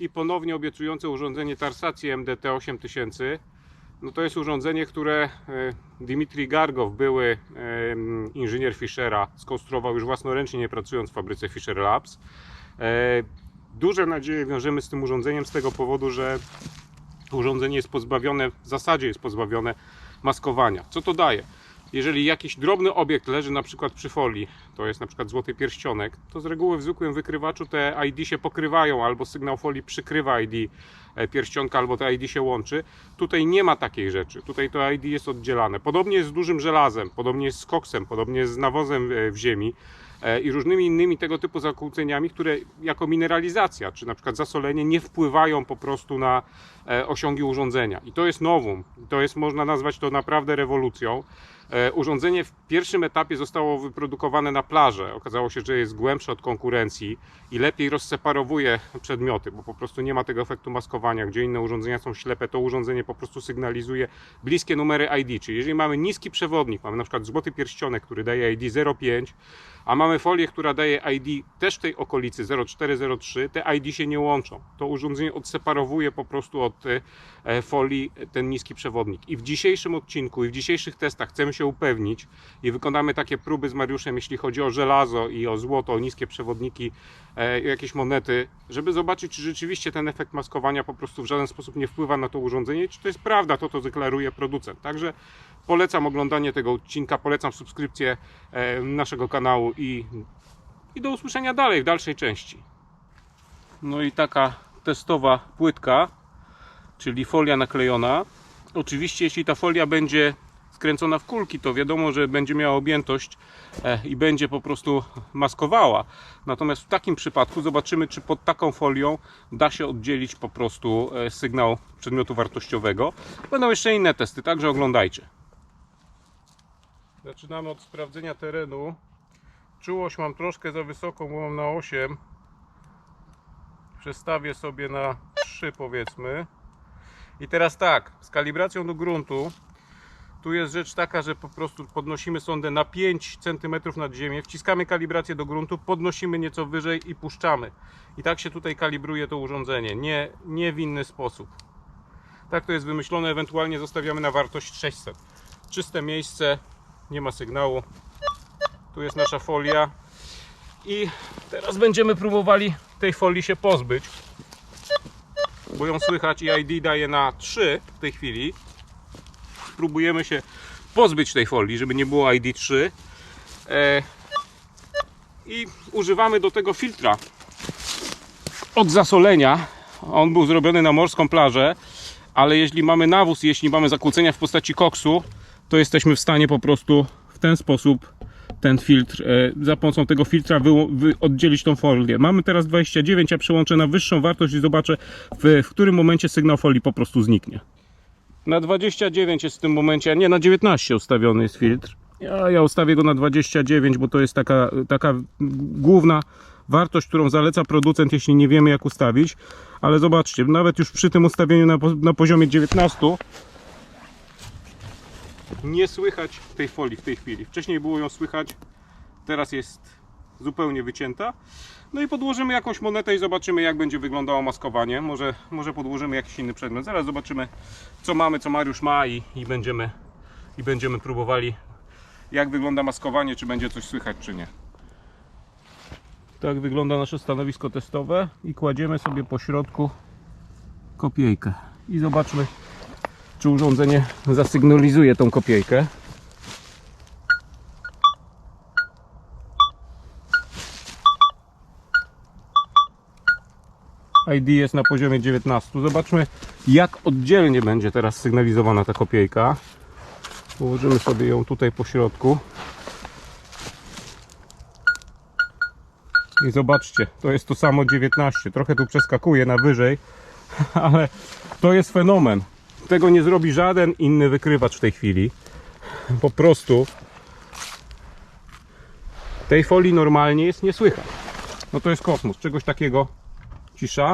i ponownie obiecujące urządzenie Tarsacji MDT 8000. No to jest urządzenie, które e, Dimitri Gargow, były em, inżynier Fischera, skonstruował już własnoręcznie, nie pracując w fabryce Fisher Labs. E, Duże nadzieje wiążemy z tym urządzeniem z tego powodu, że urządzenie jest pozbawione, w zasadzie jest pozbawione maskowania. Co to daje? Jeżeli jakiś drobny obiekt leży na przykład przy folii, to jest na przykład złoty pierścionek, to z reguły w zwykłym wykrywaczu te ID się pokrywają, albo sygnał folii przykrywa ID e, pierścionka, albo te ID się łączy. Tutaj nie ma takiej rzeczy. Tutaj to ID jest oddzielane. Podobnie jest z dużym żelazem, podobnie jest z koksem, podobnie jest z nawozem e, w ziemi i różnymi innymi tego typu zakłóceniami, które jako mineralizacja, czy na przykład zasolenie nie wpływają po prostu na e, osiągi urządzenia. I to jest nowum. To jest, można nazwać to naprawdę rewolucją. E, Urządzenie w pierwszym etapie zostało wyprodukowane na plaży. Okazało się, że jest głębsze od konkurencji i lepiej rozseparowuje przedmioty, bo po prostu nie ma tego efektu maskowania. Gdzie inne urządzenia są ślepe, to urządzenie po prostu sygnalizuje bliskie numery ID. Czyli jeżeli mamy niski przewodnik, mamy na przykład złoty pierścionek, który daje ID 05, a mamy folię, która daje ID też w tej okolicy 0403, te ID się nie łączą. To urządzenie odseparowuje po prostu od e, folii ten niski przewodnik. I w dzisiejszym odcinku i w dzisiejszych testach chcemy się upewnić i wykonamy takie próby z Mariuszem, jeśli chodzi o żelazo i o złoto, o niskie przewodniki, e, jakieś monety, żeby zobaczyć, czy rzeczywiście ten efekt maskowania po prostu w żaden sposób nie wpływa na to urządzenie, czy to jest prawda, to to deklaruje producent. Także polecam oglądanie tego odcinka, polecam subskrypcję e, naszego kanału i, i do usłyszenia dalej, w dalszej części. No i taka testowa płytka, czyli folia naklejona. Oczywiście, jeśli ta folia będzie skręcona w kulki, to wiadomo, że będzie miała objętość e, i będzie po prostu maskowała. Natomiast w takim przypadku zobaczymy, czy pod taką folią da się oddzielić po prostu e, sygnał przedmiotu wartościowego. Będą jeszcze inne testy, także oglądajcie. Zaczynamy od sprawdzenia terenu. Czułość mam troszkę za wysoką, bo mam na 8. Przestawię sobie na 3 powiedzmy. I teraz tak, z kalibracją do gruntu tu jest rzecz taka, że po prostu podnosimy sondę na 5 cm nad ziemię, wciskamy kalibrację do gruntu, podnosimy nieco wyżej i puszczamy. I tak się tutaj kalibruje to urządzenie, nie, nie w inny sposób. Tak to jest wymyślone, ewentualnie zostawiamy na wartość 600. Czyste miejsce, nie ma sygnału. Tu jest nasza folia. I teraz będziemy próbowali tej folii się pozbyć. Bo ją słychać i ID daje na 3 w tej chwili spróbujemy się pozbyć tej folii, żeby nie było ID3 e, i używamy do tego filtra od zasolenia on był zrobiony na morską plażę ale jeśli mamy nawóz, jeśli mamy zakłócenia w postaci koksu to jesteśmy w stanie po prostu w ten sposób ten filtr, e, za pomocą tego filtra wy, wy, oddzielić tą folię. Mamy teraz 29, ja przełączę na wyższą wartość i zobaczę w, w którym momencie sygnał folii po prostu zniknie. Na 29 jest w tym momencie, a nie na 19 ustawiony jest filtr. Ja, ja ustawię go na 29, bo to jest taka, taka główna wartość, którą zaleca producent, jeśli nie wiemy jak ustawić. Ale zobaczcie, nawet już przy tym ustawieniu na, na poziomie 19 nie słychać tej folii w tej chwili. Wcześniej było ją słychać, teraz jest zupełnie wycięta. No i podłożymy jakąś monetę i zobaczymy jak będzie wyglądało maskowanie. Może, może podłożymy jakiś inny przedmiot. Zaraz zobaczymy co mamy, co Mariusz ma i, i, będziemy, i będziemy próbowali jak wygląda maskowanie, czy będzie coś słychać, czy nie. Tak wygląda nasze stanowisko testowe i kładziemy sobie po środku kopiejkę i zobaczmy czy urządzenie zasygnalizuje tą kopiejkę. ID jest na poziomie 19. Zobaczmy jak oddzielnie będzie teraz sygnalizowana ta kopiejka. Położymy sobie ją tutaj po środku. I zobaczcie, to jest to samo 19. Trochę tu przeskakuje na wyżej, ale to jest fenomen. Tego nie zrobi żaden inny wykrywacz w tej chwili. Po prostu tej folii normalnie jest nie słychać. No to jest kosmos. Czegoś takiego cisza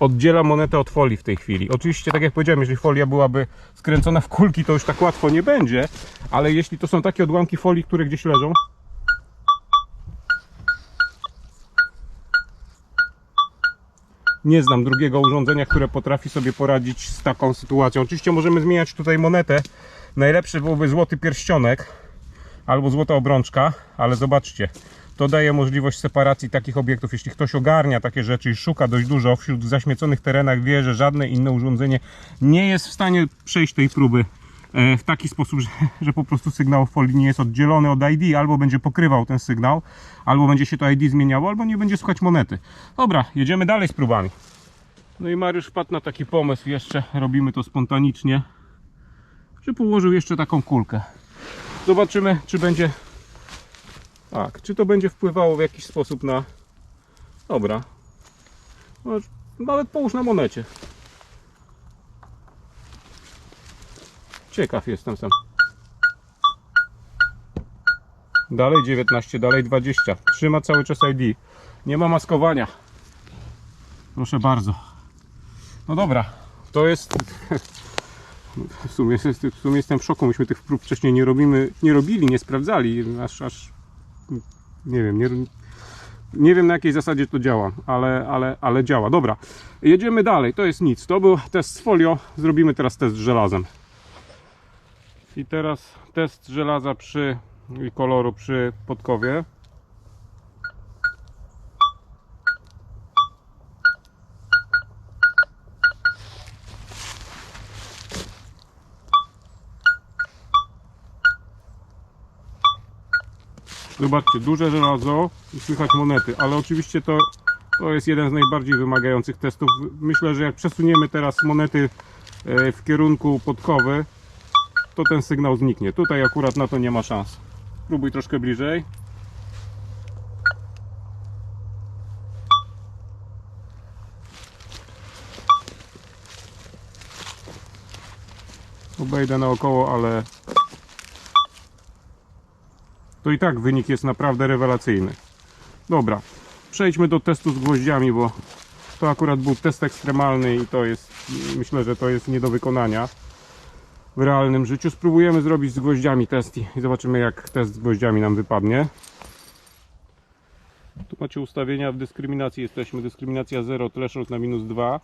oddziela monetę od folii w tej chwili. Oczywiście, tak jak powiedziałem, jeżeli folia byłaby skręcona w kulki, to już tak łatwo nie będzie, ale jeśli to są takie odłamki folii, które gdzieś leżą, nie znam drugiego urządzenia, które potrafi sobie poradzić z taką sytuacją. Oczywiście możemy zmieniać tutaj monetę. Najlepszy byłby złoty pierścionek albo złota obrączka, ale zobaczcie, to daje możliwość separacji takich obiektów. Jeśli ktoś ogarnia takie rzeczy i szuka dość dużo wśród zaśmieconych terenach, wie, że żadne inne urządzenie nie jest w stanie przejść tej próby w taki sposób, że, że po prostu sygnał folii nie jest oddzielony od ID, albo będzie pokrywał ten sygnał, albo będzie się to ID zmieniało, albo nie będzie słuchać monety. Dobra, jedziemy dalej z próbami. No i Mariusz wpadł na taki pomysł, jeszcze robimy to spontanicznie, że położył jeszcze taką kulkę. Zobaczymy, czy będzie. Tak, czy to będzie wpływało w jakiś sposób na. Dobra. No, nawet połóż na monecie. Ciekaw jestem sam. Dalej 19, dalej 20. Trzyma cały czas ID. Nie ma maskowania. Proszę bardzo. No dobra, to jest. W sumie, w sumie jestem w szoku. Myśmy tych prób wcześniej nie robimy, nie robili, nie sprawdzali. Aż, aż nie wiem, nie, nie wiem na jakiej zasadzie to działa, ale, ale, ale działa. Dobra, jedziemy dalej. To jest nic. To był test z folio. Zrobimy teraz test z żelazem. I teraz test żelaza przy i koloru przy podkowie. Zobaczcie, duże żelazo i słychać monety, ale oczywiście to, to jest jeden z najbardziej wymagających testów. Myślę, że jak przesuniemy teraz monety e, w kierunku podkowy, to ten sygnał zniknie. Tutaj akurat na to nie ma szans. Spróbuj troszkę bliżej. Obejdę naokoło, ale to i tak wynik jest naprawdę rewelacyjny. Dobra, przejdźmy do testu z gwoździami, bo to akurat był test ekstremalny i to jest, myślę, że to jest nie do wykonania w realnym życiu. Spróbujemy zrobić z gwoździami test i zobaczymy jak test z gwoździami nam wypadnie. Tu macie ustawienia w dyskryminacji, jesteśmy dyskryminacja 0, threshold na minus 2.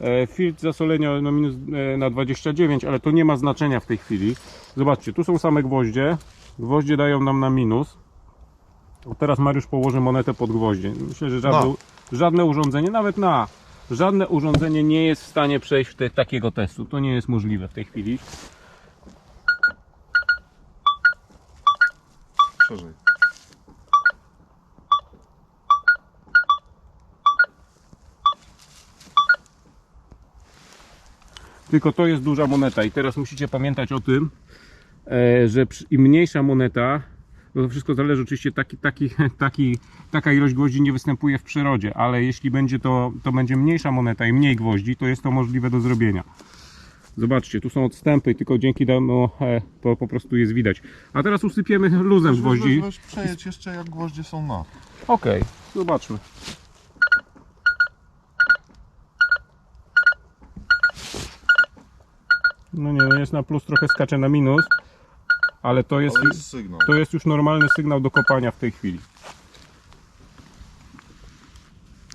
E, Filtr zasolenia na, minus, e, na 29, ale to nie ma znaczenia w tej chwili. Zobaczcie, tu są same gwoździe. Gwoździe dają nam na minus. Teraz Mariusz położy monetę pod gwoździe. Myślę, że żadne, No. żadne urządzenie, nawet na żadne urządzenie nie jest w stanie przejść te, takiego testu. To nie jest możliwe w tej chwili. Szerzej. Tylko to jest duża moneta i teraz musicie pamiętać o tym, e, że im mniejsza moneta, no to wszystko zależy oczywiście, taki, taki, taki, taka ilość gwoździ nie występuje w przyrodzie, ale jeśli będzie to, to będzie mniejsza moneta i mniej gwoździ, to jest to możliwe do zrobienia. Zobaczcie, tu są odstępy, tylko dzięki temu e, to po prostu jest widać. A teraz usypiemy luzem Weź, weź, gwoździ. weź, przejedź jeszcze jak gwoździe są na. Okej, zobaczmy. No nie, no jest na plus, trochę skacze na minus, ale to jest, jest sygnał. to jest już normalny sygnał do kopania w tej chwili.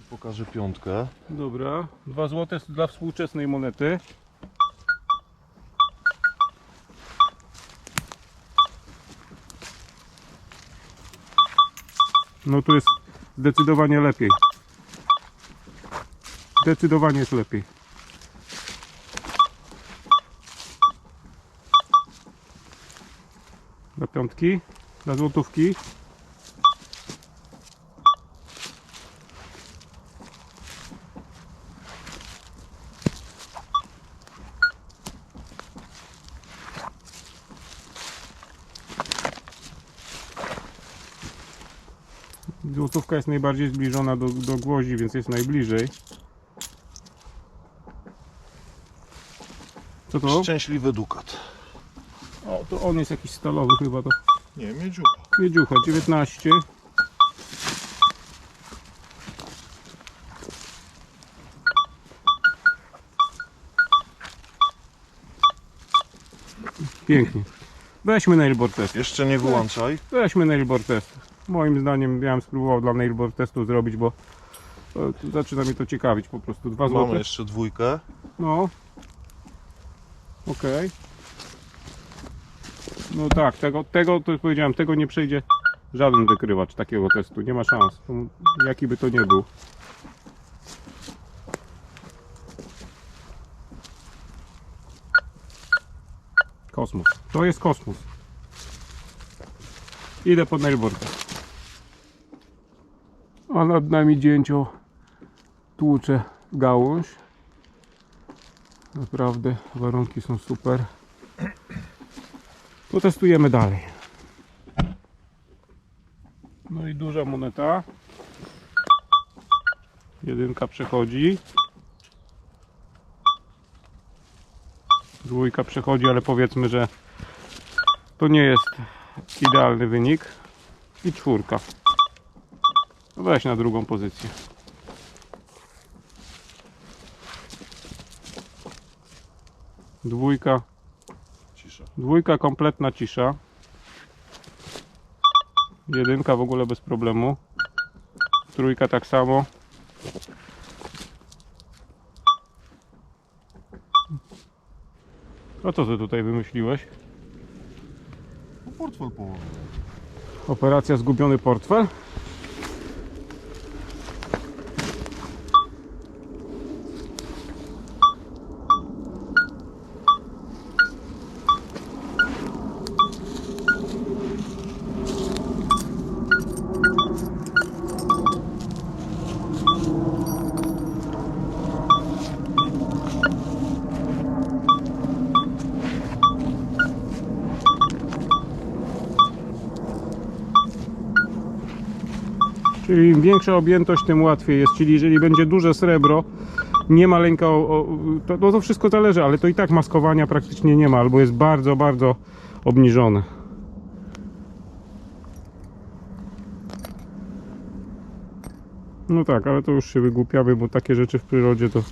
Pokażę piątkę. Dobra, 2 złote dla współczesnej monety. No tu jest zdecydowanie lepiej. Zdecydowanie jest lepiej. Dla piątki, dla złotówki. Złotówka jest najbardziej zbliżona do, do gwoździ, więc jest najbliżej. Co to? Szczęśliwy dukat. O, to on jest jakiś stalowy chyba to. Nie, miedziucha. Miedziucha, 19. Pięknie. Weźmy nailboard test. Jeszcze nie wyłączaj. Weźmy nailboard test. Moim zdaniem ja bym spróbował dla nailboard testu zrobić, bo To, zaczyna mnie to ciekawić po prostu. Dwa Mamy złote. jeszcze dwójkę. No. Okej. No tak, tego, tego to powiedziałem, tego nie przejdzie żaden wykrywacz takiego testu. Nie ma szans. Jaki by to nie był. Kosmos. To jest kosmos. Idę pod nailboarda. A nad nami dzięcio tłucze gałąź. Naprawdę warunki są super. Potestujemy dalej. No i duża moneta. Jedynka przechodzi. Dwójka przechodzi, ale powiedzmy, że to nie jest idealny wynik. I czwórka. No Weź na drugą pozycję. Dwójka. Dwójka kompletna cisza. Jedynka w ogóle bez problemu. Trójka tak samo. A co ty tutaj wymyśliłeś? No portfel położył. Operacja zgubiony portfel. Im większa objętość, tym łatwiej jest. Czyli jeżeli będzie duże srebro, nie ma lęka o, to, to wszystko zależy, ale to i tak maskowania praktycznie nie ma, albo jest bardzo, bardzo obniżone. No tak, ale to już się wygłupiamy, bo takie rzeczy w przyrodzie to...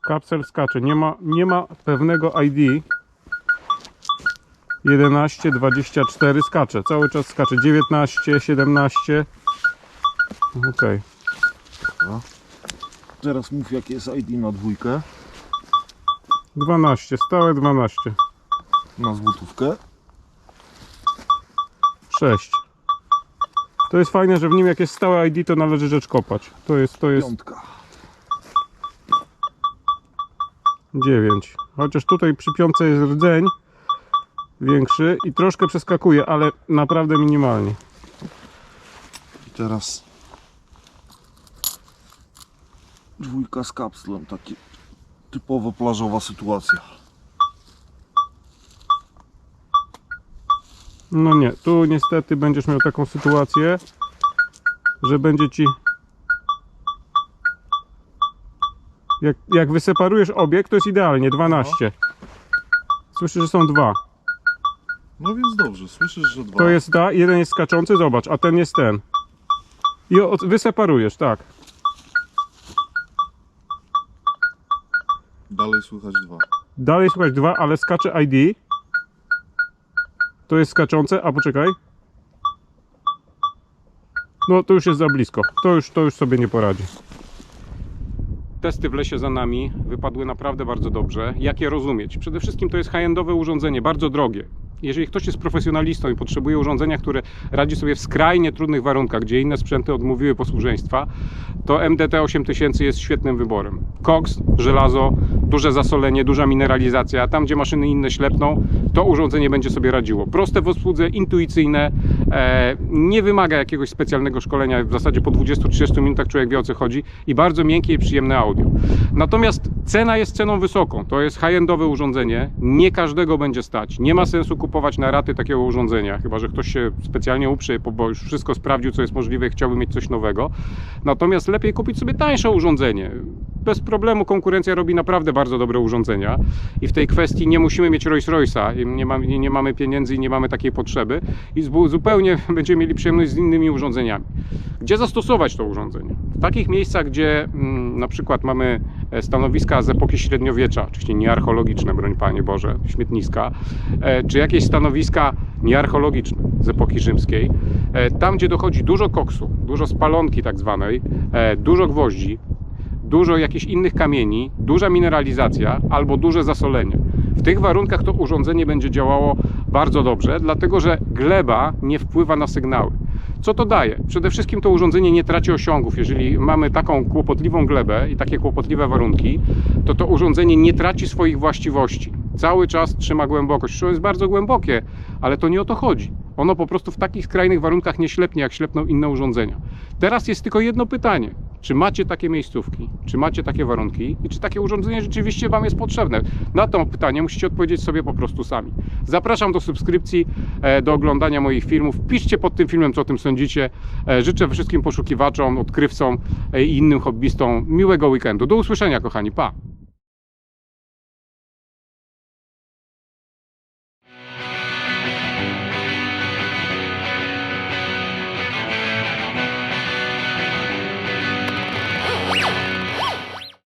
Kapsel skacze, nie ma, nie ma pewnego ID, 11, 24 skacze, cały czas skacze, 19, 17. Okej, Teraz mów jakie jest ID na dwójkę. 12, stałe 12, Na złotówkę. 6. To jest fajne, że w nim jak jest stałe ID, to należy rzecz kopać. To jest, to jest Piątka. 9. Chociaż tutaj przy piątce jest rdzeń większy i troszkę przeskakuje, ale naprawdę minimalnie. I teraz dwójka z kapslem. Taki typowo plażowa sytuacja. No nie, tu niestety będziesz miał taką sytuację, że będzie ci. Jak, jak wyseparujesz obiekt, to jest idealnie 12. Słyszysz, że są dwa. No więc dobrze, słyszysz, że dwa. To jest ta, jeden jest skaczący, zobacz, a ten jest ten. I od, wyseparujesz, tak. Dalej słychać dwa. Dalej słuchaj dwa, ale skacze ID. To jest skaczące, a poczekaj. No to już jest za blisko. To już, to już sobie nie poradzi. Testy w lesie za nami wypadły naprawdę bardzo dobrze. Jak je rozumieć? Przede wszystkim to jest high-endowe urządzenie, bardzo drogie. Jeżeli ktoś jest profesjonalistą i potrzebuje urządzenia, które radzi sobie w skrajnie trudnych warunkach, gdzie inne sprzęty odmówiły posłuszeństwa, to MDT 8000 jest świetnym wyborem. Koks, żelazo, duże zasolenie, duża mineralizacja. Tam, gdzie maszyny inne ślepną, to urządzenie będzie sobie radziło. Proste w obsłudze, intuicyjne, e, nie wymaga jakiegoś specjalnego szkolenia. W zasadzie po 20-30 minutach człowiek wie o co chodzi i bardzo miękkie i przyjemne audio. Natomiast cena jest ceną wysoką. To jest high-endowe urządzenie. Nie każdego będzie stać. Nie ma sensu kupować na raty takiego urządzenia, chyba że ktoś się specjalnie uprze, bo- już wszystko sprawdził, co jest możliwe i chciałby mieć coś nowego. Natomiast lepiej kupić sobie tańsze urządzenie. Bez problemu konkurencja robi naprawdę bardzo dobre urządzenia i w tej kwestii nie musimy mieć Rolls Royce'a, nie, ma, nie, nie mamy pieniędzy i nie mamy takiej potrzeby i zupełnie będziemy mieli przyjemność z innymi urządzeniami. Gdzie zastosować to urządzenie? W takich miejscach, gdzie mm, na przykład mamy e, stanowiska z epoki średniowiecza, oczywiście nie archeologiczne, broń Panie Boże, śmietniska, e, czy jakieś stanowiska niearcheologiczne z epoki rzymskiej, e, tam gdzie dochodzi dużo koksu, dużo spalonki tak zwanej, dużo gwoździ, dużo jakichś innych kamieni, duża mineralizacja albo duże zasolenie. W tych warunkach to urządzenie będzie działało bardzo dobrze, dlatego że gleba nie wpływa na sygnały. Co to daje? Przede wszystkim to urządzenie nie traci osiągów. Jeżeli mamy taką kłopotliwą glebę i takie kłopotliwe warunki, to to urządzenie nie traci swoich właściwości. Cały czas trzyma głębokość. Zresztą jest bardzo głębokie, ale to nie o to chodzi. Ono po prostu w takich skrajnych warunkach nie ślepnie, jak ślepną inne urządzenia. Teraz jest tylko jedno pytanie. Czy macie takie miejscówki? Czy macie takie warunki? I czy takie urządzenie rzeczywiście Wam jest potrzebne? Na to pytanie musicie odpowiedzieć sobie po prostu sami. Zapraszam do subskrypcji, e, do oglądania moich filmów. Piszcie pod tym filmem, co o tym sądzicie. E, Życzę wszystkim poszukiwaczom, odkrywcom e, i innym hobbystom miłego weekendu. Do usłyszenia, kochani. Pa!